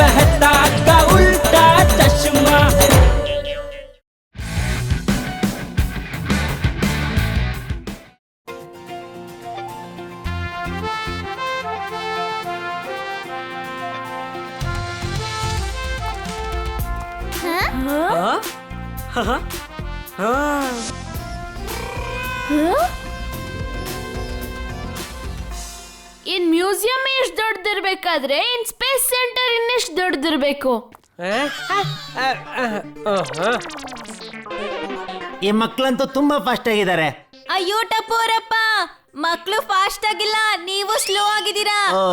बहता का उल्टा चश्मा हाँ? हाँ? हाँ? हाँ? ಇನ್ ಮ್ಯೂಸಿಯಂ ಎಷ್ಟು ದೊಡ್ಡದಿರ್ಬೇಕಾದ್ರೆ ಇನ್ ಸ್ಪೇಸ್ ಸೆಂಟರ್ ಇನ್ನೆಷ್ಟು ದೊಡ್ಡದಿರ್ಬೇಕು ಈ ಮಕ್ಕಳಂತೂ ತುಂಬಾ ಫಾಸ್ಟ್ ಆಗಿದ್ದಾರೆ. ಅಯ್ಯೋ ಟಪೋರಪ್ಪ ಮಕ್ಕಳು ಫಾಸ್ಟ್ ಆಗಿಲ್ಲ ನೀವು ಸ್ಲೋ ಆಗಿದ್ದೀರಾ? ಓ.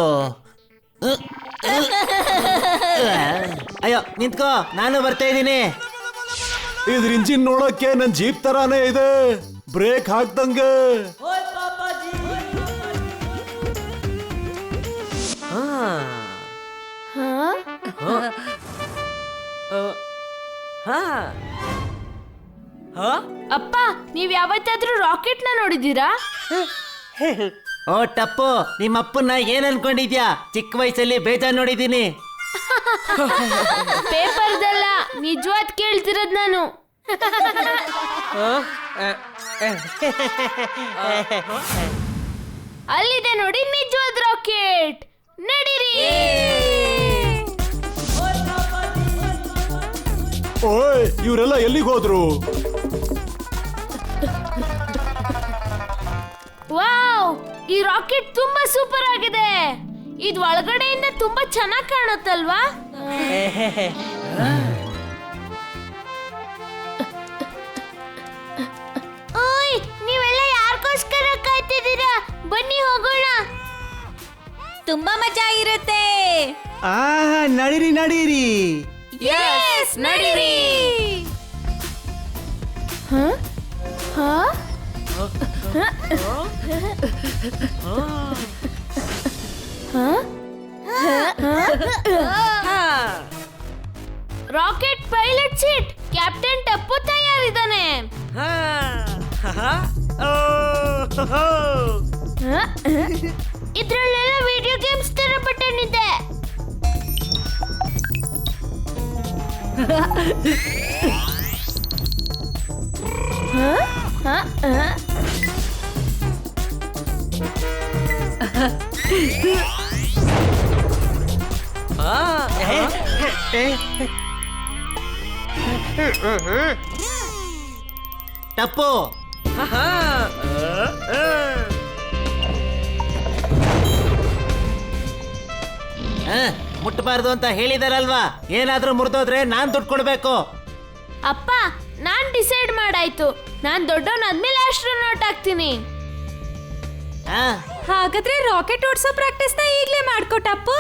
ಅಯ್ಯೋ ನಿಂತ್ಕೋ ನಾನು ಬರ್ತಾ ಇದ್ದೀನಿ. ಇದ್ರ ಇಂಜಿನ್ ನೋಡಕ್ಕೆ ನನ್ ಜೀಪ್ ತರಾನೇ ಇದೆ. ಬ್ರೇಕ್ ಹಾಕ್ದಂಗೆ. ಅಪ್ಪ ನೀವ್ ಯಾವತ್ತಾದ್ರೂ ರಾಕೆಟ್ನ ನೋಡಿದೀರಾ ಓ ಟಪ್ಪು ನಿಮ್ಮ ಅಪ್ಪನ್ನ ಏನ್ ಅನ್ಕೊಂಡಿದ್ಯಾ ಚಿಕ್ಕ ವಯಸ್ಸಲ್ಲಿ ಬೇಜಾರ್ ನೋಡಿದೀನಿ ಪೇಪರ್ದಲ್ಲ ನಿಜವಾದ್ ಕೇಳ್ತಿರೋದ್ ನಾನು. ಅಲ್ಲಿದೆ ನೋಡಿ ನಿಜವಾದ ರಾಕೆಟ್. ನಡೀರಿ. ಓಯ್ ಇವರೆಲ್ಲ ಎಲ್ಲಿಗೆ ಹೋದ್ರು? ವಾವ್ ಈ ರಾಕೆಟ್ ತುಂಬಾ ಸೂಪರ್ ಆಗಿದೆ. ಇದು ಒಳಗಡೆಯಿಂದ ತುಂಬಾ ಚೆನ್ನಾಗಿ ಕಾಣುತ್ತಲ್ವಾ? ಓಯ್ ನೀವೆಲ್ಲ ಯಾರಿಗೋಸ್ಕರ ಕಾಯ್ತಿದ್ದೀರಾ? ಬನ್ನಿ ಹೋಗೋಣ. ತುಂಬಾ ಮಜಾ ಇರುತ್ತೆ. ಆ ನಡೀರಿ ನಡೀರಿ. ಎಸ್ ನಡೀರಿ rocket pilot seat captain Tappu ತಯಾರಿದ್ದಾನೆ ಇದ್ರಲ್ಲೆಲ್ಲ 어? 어? 어? 아, 에? 따뽀 하하. 어? 어. 아, ಮುಟ್ಬಾರ್ದು ಅಂತ ಹೇಳಿದಾರಲ್ವಾ? ಏನಾದ್ರೂ ಮುರಿದೋದ್ರೆ ನಾನ್ ದುಡ್ಡು ಕೊಡ್ಬೇಕು. ಅಪ್ಪ ನಾನ್ ಡಿಸೈಡ್ ಮಾಡಾಯ್ತು. ನಾನ್ ದೊಡ್ಡವನಾದ್ಮೇಲೆ ಆಸ್ಟ್ರೋನಾಟ್ ಆಗ್ತೀನಿ. ಆ, ಹಾಗಾದ್ರೆ ರಾಕೆಟ್ ಓಡಿಸೋ ಪ್ರಾಕ್ಟೀಸ್ನ ಈಗ್ಲೇ ಮಾಡ್ಕೊಟ್ಟಪ್ಪು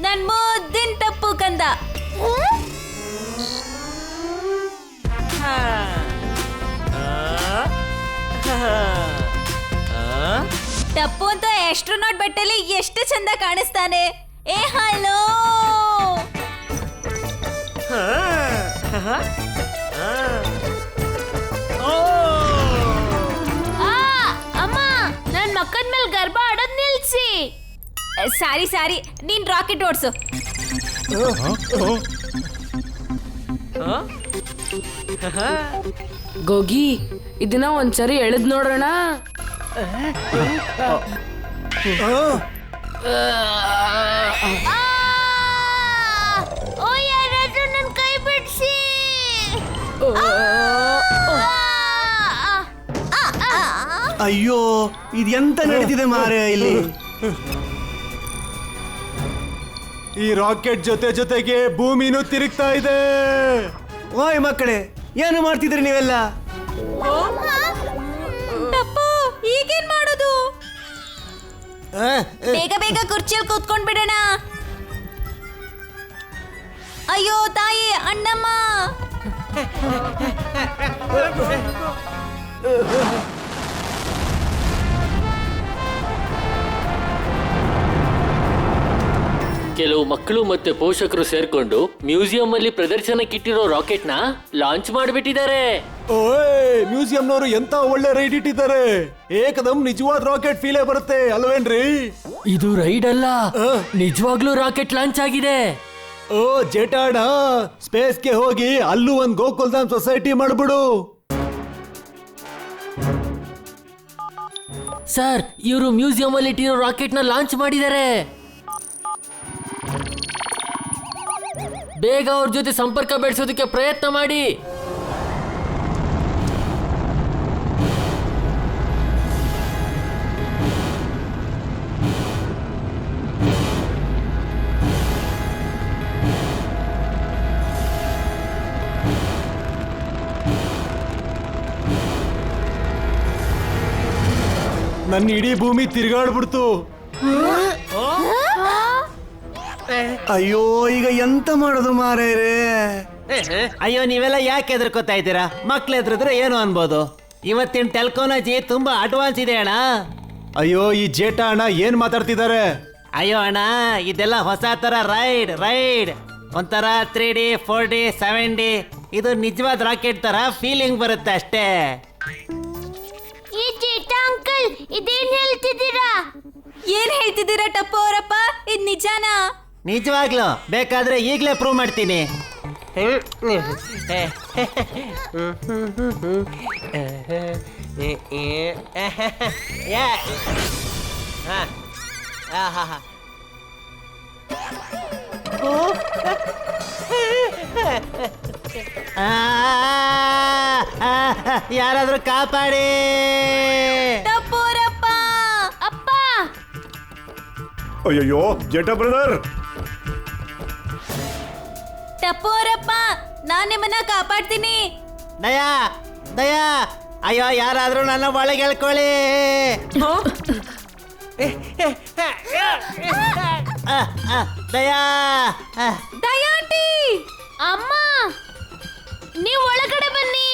ನನ್ ಮುದ್ದಿನ ತಪ್ಪು ಕಂದ. ಅಂತ ಆಸ್ಟ್ರೋನಾಟ್ ಬಟ್ಟೆಲಿ ಎಷ್ಟು ಚಂದ ಕಾಣಿಸ್ತಾನೆ? ಏ ಹಲೋ ಆ ಅಮ್ಮ ನನ್ ಮಕ್ಕದ ಮೇಲೆ ಗರ್ಭ ಆಡೋದ್ ನಿಲ್ಸಿ. ಸಾರಿ ಸಾರಿ ನೀನ್ ರಾಕೆಟ್ ಓಡ್ಸು. ಗೋಗಿ ಇದನ್ನ ಒಂದ್ಸರಿ ಎಳೆದ್ ನೋಡೋಣ. ಯಾರಾದ್ರೂ ನನ್ ಕೈ ಬಿಡ್ಸಿ. ಅಯ್ಯೋ ಇದೆಂತ ಎಂತ ನಡೀತಿದೆ ಮಾರೆ ಇಲ್ಲಿ. ಈ ರಾಕೆಟ್ ಜೊತೆ ಜೊತೆಗೆ ಭೂಮಿನೂ ತಿರುಗ್ತಾ ಇದೆ. ಓಯ್ ಮಕ್ಕಳೇ ಏನು ಮಾಡ್ತಿದ್ರಿ ನೀವೆಲ್ಲ? ಬೇಗ ಬೇಗ ಕುರ್ಚಿಯಲ್ಲಿ ಕೂತ್ಕೊಂಡ್ ಬಿಡೋಣ ಅಯ್ಯೋ ತಾಯಿ ಅಣ್ಣಮ್ಮ ಕೆಲವು ಮಕ್ಕಳು ಮತ್ತೆ ಪೋಷಕರು ಸೇರ್ಕೊಂಡು ಮ್ಯೂಸಿಯಂ ಅಲ್ಲಿ ಪ್ರದರ್ಶನಕ್ಕಿಟ್ಟಿರೋ ರಾಕೆಟ್ನ ಲಾಂಚ್ ಮಾಡಿಬಿಟ್ಟಿದ್ದಾರೆ. ಓಯ್ ಮ್ಯೂಸಿಯಂನವರು ಎಂತ ಒಳ್ಳೆ ರೈಡ್ ಇಟ್ಟಿದ್ದಾರೆ? ಏಕದಮ್ ನಿಜವಾದ ರಾಕೆಟ್ ಫೀಲೇ ಬರುತ್ತೆ ಅಲ್ವೇನ್ರಿ? ಇದು ರೈಡ್ ಅಲ್ಲ ನಿಜವಾಗ್ಲೂ ರಾಕೆಟ್ ಲಾಂಚ್ ಆಗಿದೆ. ಓ ಜೇಟಾಡ ಸ್ಪೇಸ್ಗೆ ಹೋಗಿ ಅಲ್ಲೂ ಒಂದ್ ಗೋಕುಲ್ಧಾಮ್ ಸೊಸೈಟಿ ಮಾಡ್ಬಿಡು. ಸರ್ ಇವರು ಮ್ಯೂಸಿಯಂ ಅಲ್ಲಿ ಇಟ್ಟಿರೋ ರಾಕೆಟ್ನ ಲಾಂಚ್ ಮಾಡಿದ್ದಾರೆ. ಬೇಗ ಅವ್ರ ಜೊತೆ ಸಂಪರ್ಕ ಬೆಳೆಸೋದಕ್ಕೆ ಪ್ರಯತ್ನ ಮಾಡಿ. ನನ್ನ ಇಡೀ ಭೂಮಿ ತಿರ್ಗಾಡ್ಬಿಡ್ತು. ಅಯ್ಯೋ ಈಗ ಎಂತ ಮಾಡೋದು ಮಾರೇರೆ? ಅಯ್ಯೋ ನೀವೆಲ್ಲ ಯಾಕೆ ಹೆದರ್ಕೋತಾ ಇದ್ದೀರಾ? ಮಕ್ಳು ಎದುರಿದ್ರೆ ಏನು ಅನ್ಬೋದು? ಇವತ್ತಿನ ಟೆಲ್ಕೋನಜಿ ತುಂಬಾ ಅಡ್ವಾನ್ಸ್ ಇದೆ ಅಣ್ಣ. ಅಯ್ಯೋ ಈ ಜೇಟ ಅಣ್ಣ ಏನ್ ಮಾತಾಡ್ತಿದ್ದಾರೆ? ಅಯ್ಯೋ ಅಣ್ಣ ಇದೆಲ್ಲ ಹೊಸ ತರ ರೈಡ್ ರೈಡ್. ಒಂಥರ three D four D seven D ಇದು ನಿಜವಾದ ರಾಕೆಟ್ ತರ ಫೀಲಿಂಗ್ ಬರುತ್ತೆ ಅಷ್ಟೇ. ಈ ಜೇಟ ಅಂಕಲ್ ಇದೇನ್ ಹೇಳ್ತಿದ್ದೀರಾ? ಏನ್ ಹೇಳ್ತಿದ್ದೀರಾ ಟಪ್ಪು ಅವರಪ್ಪ? ಇದ್ ನಿಜಾನಾ? ನಿಜವಾಗ್ಲು ಬೇಕಾದ್ರೆ ಈಗಲೇ ಪ್ರೂವ್ ಮಾಡ್ತೀನಿ. ಯಾರಾದ್ರೂ ಕಾಪಾಡಿ. ಅಯ್ಯಯ್ಯೋ ಜಟ ಅಪ್ಪ. ಅಯ್ಯೋ ಜೇಟ ಬ್ರದರ್ ಟಪ್ಪು ಅವರಪ್ಪ ನಾನ್ ನಿಮ್ಮನ್ನ ಕಾಪಾಡ್ತೀನಿ. ದಯಾ ದಯಾ ಅಯ್ಯೋ ಯಾರಾದ್ರೂ ನನ್ನ ಒಳಗೆ ಹೇಳ್ಕೊಳ್ಳಿ. ಆ, ಆ, ದಯಾ ಆ, ದಯಾಂಟಿ ಅಮ್ಮ ನೀವು ಒಳಗಡೆ ಬನ್ನಿ.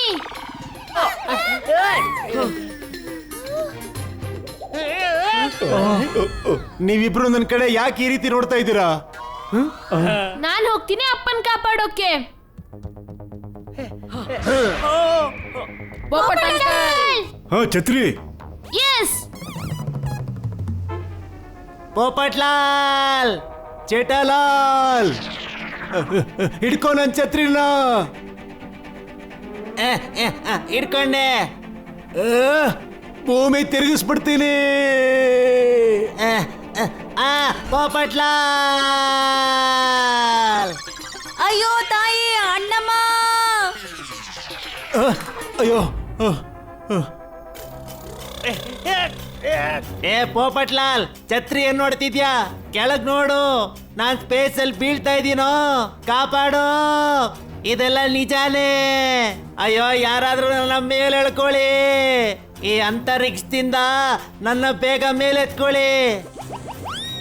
ನೀವಿಬ್ರು ನನ್ನ ಕಡೆ ಯಾಕೆ ಈ ರೀತಿ ನೋಡ್ತಾ ಇದ್ದೀರಾ? ನಾನು ಹೋಗ್ತೀನಿ ಅಪ್ಪನ್ ಕಾಪಾಡೋಕೆ. ಹಾ ಛತ್ರಿ. ಎಸ್ ಪೋಪಟ್ಲಾಲ್ ಚೇಟಲಾಲ್. ಹಿಡ್ಕೊ ನನ್ ಛತ್ರಿನ. ಆ, ಆ, ಆ, ಹಿಡ್ಕೊಂಡೆ. ಆ, ಭೂಮಿ ತಿರುಗಿಸ್ಬಿಡ್ತೀನಿ. ಆ, ಪೋಪಟ್ಲಾಲ್ ಅಯ್ಯೋ ತಾಯಿ ಅಣ್ಣಮ್ಮ. ಅಯ್ಯೋ. ಏ ಪೋಪಟ್ಲಾಲ್ ಛತ್ರಿ ಏನ್ ನೋಡ್ತಿದ್ಯಾ? ಕೆಳಗ್ ನೋಡು. ನಾನ್ ಸ್ಪೇಸ್ ಅಲ್ಲಿ ಬೀಳ್ತಾ ಇದೀನೋ. ಕಾಪಾಡು. ಇದೆಲ್ಲ ನಿಜಾನೇ. ಅಯ್ಯೋ ಯಾರಾದ್ರೂ ನನ್ನ ಮೇಲೆ ಎಳ್ಕೊಳ್ಳಿ. ಈ ಅಂತರಿಕ್ಷದಿಂದ ನನ್ನ ಬೇಗ ಮೇಲೆ ಎತ್ಕೊಳ್ಳಿ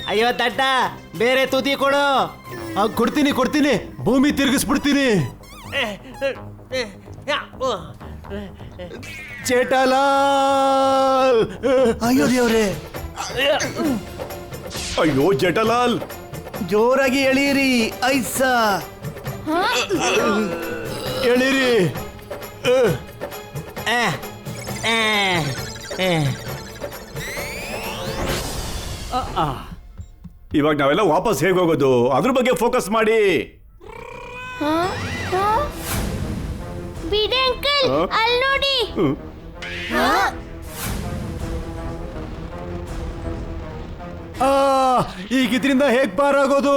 ಅಯ್ಯೋ ದಡ್ಡ ಬೇರೆ ತುದಿ ಕೊಡು. ಆ, ಕೊಡ್ತೀನಿ ಕೊಡ್ತೀನಿ. ಭೂಮಿ ತಿರುಗಿಸ್ಬಿಡ್ತೀನಿ. ಚೇಟಾಲಾಲ್ ಅಯ್ಯೋ ದೇವ್ರೆ. ಅಯ್ಯೋ ಜಟಲಾಲ್ ಜೋರಾಗಿ ಎಳೀರಿ ಐಸ. ಎಳೀರಿ. ಆ, ಆ, ಆ. ಇವಾಗ ನಾವೆಲ್ಲ ವಾಪಸ್ ಹೇಗೆ ಹೋಗೋದು? ಅದ್ರ ಬಗ್ಗೆ ಫೋಕಸ್ ಮಾಡಿ. ಬಿಡಿ ಅಂಕಲ್ ಹ? ಅಲ್ಲಿ ನೋಡಿ. ಆ, ಈಗ ಇದರಿಂದ ಹೇಗ್ ಪಾರಾಗೋದು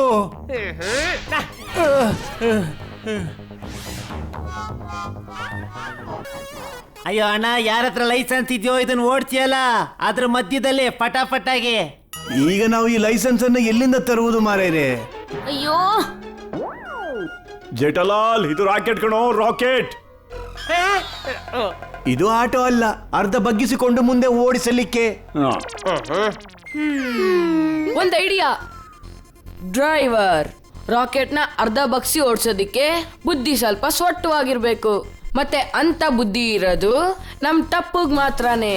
ಅಯ್ಯೋ ಅಣ್ಣ ಯಾರ ಹತ್ರ ಲೈಸೆನ್ಸ್ ಇದೆಯೋ ಇದನ್ನ ಓಡ್ತಿಯಲ್ಲ? ಅದ್ರ ಮಧ್ಯದಲ್ಲಿ ಪಟಾಪಟಾಗಿ. ಈಗ ನಾವು ಈ ಲೈಸೆನ್ಸ್ ಅನ್ನ ಎಲ್ಲಿಂದ ತರುವುದು ಮಾರೇರೆ ಅಯ್ಯೋ! ಜೇಟಾಲಾಲ್ ಇದು ರಾಕೆಟ್ ಕಣೋ ರಾಕೆಟ್! ಇದು ಆಟೋ ಅಲ್ಲ ಅರ್ಧ ಬಗ್ಗಿಸಿಕೊಂಡು ಮುಂದೆ ಓಡಿಸಲಿಕ್ಕೆ. ಒಂದ್ ಐಡಿಯಾ. ಡ್ರೈವರ್ ರಾಕೆಟ್ನ ಅರ್ಧ ಬಗ್ಸಿ ಓಡಿಸೋದಿಕ್ಕೆ ಬುದ್ಧಿ ಸ್ವಲ್ಪ ಸ್ವಟ್ಟವಾಗಿರ್ಬೇಕು ಮತ್ತೆ ಅಂತ ಬುದ್ಧಿ ಇರೋದು ನಮ್ ತಪ್ಪಗ್ ಮಾತ್ರನೇ.